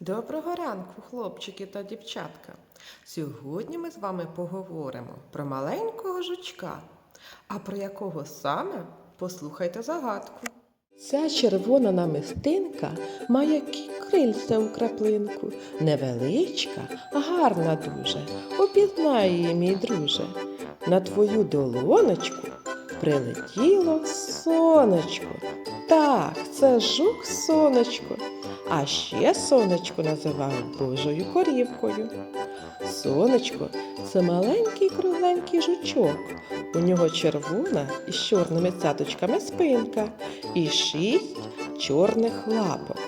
Доброго ранку, хлопчики та дівчатка. Сьогодні ми з вами поговоримо про маленького жучка. А про якого саме послухайте загадку. Ця червона намистинка має крильця у краплинку. Невеличка, гарна дуже. Опізнай її, мій друже. На твою долоночку прилетіло сонечко. Так, це жук сонечко. А ще сонечко називають Божою корівкою. Сонечко це маленький кругленький жучок. У нього червона із чорними цяточками спинка і шість чорних лапок.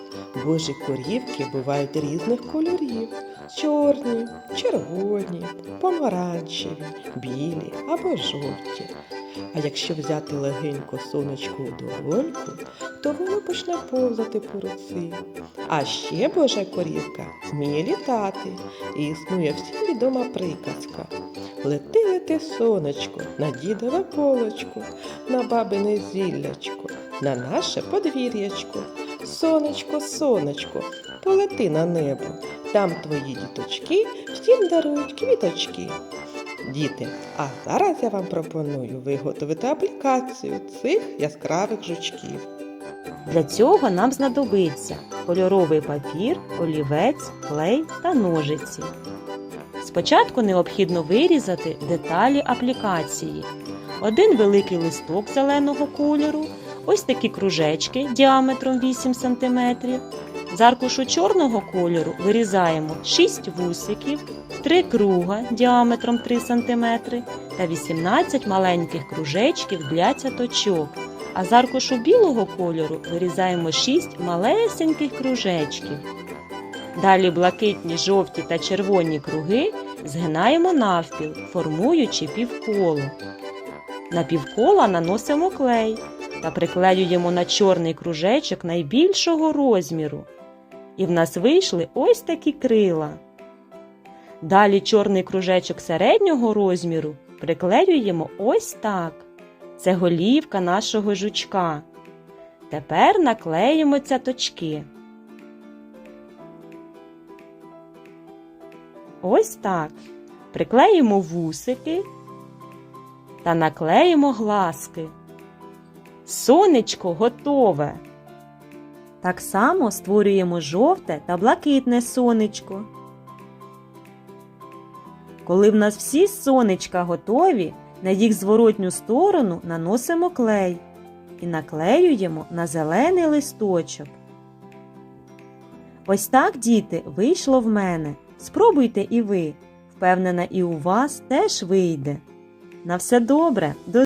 Божі корівки бувають різних кольорів: чорні, червоні, помаранчеві, білі або жовті. А якщо взяти легенько сонечко у долоньку, то воно почне повзати по руці. А ще Божа корівка вміє літати, і існує всім відома приказка. Лети, лети, сонечко, на дідове полочко, на бабине зіллячко, на наше подвір'ячко. Сонечко, сонечко, полети на небо, там твої діточки всім дарують квіточки. Діти, а зараз я вам пропоную виготовити аплікацію цих яскравих жучків. Для цього нам знадобиться кольоровий папір, олівець, клей та ножиці. Спочатку необхідно вирізати деталі аплікації. Один великий листок зеленого кольору, ось такі кружечки діаметром 8 см. З аркушу чорного кольору вирізаємо 6 вусиків, 3 круга діаметром 3 см та 18 маленьких кружечків для цяточок. А з аркушу білого кольору вирізаємо 6 малесеньких кружечків. Далі блакитні, жовті та червоні круги згинаємо навпіл, формуючи півколо. На півкола наносимо клей та приклеюємо на чорний кружечок найбільшого розміру. І в нас вийшли ось такі крила. Далі чорний кружечок середнього розміру приклеюємо ось так. Це голівка нашого жучка. Тепер наклеїмо цяточки. Ось так. Приклеїмо вусики та наклеїмо глазки. Сонечко готове. Так само створюємо жовте та блакитне сонечко. Коли в нас всі сонечка готові, на їх зворотню сторону наносимо клей і наклеюємо на зелений листочок. Ось так, діти, вийшло в мене. Спробуйте і ви. Впевнена, і у вас теж вийде. На все добре. До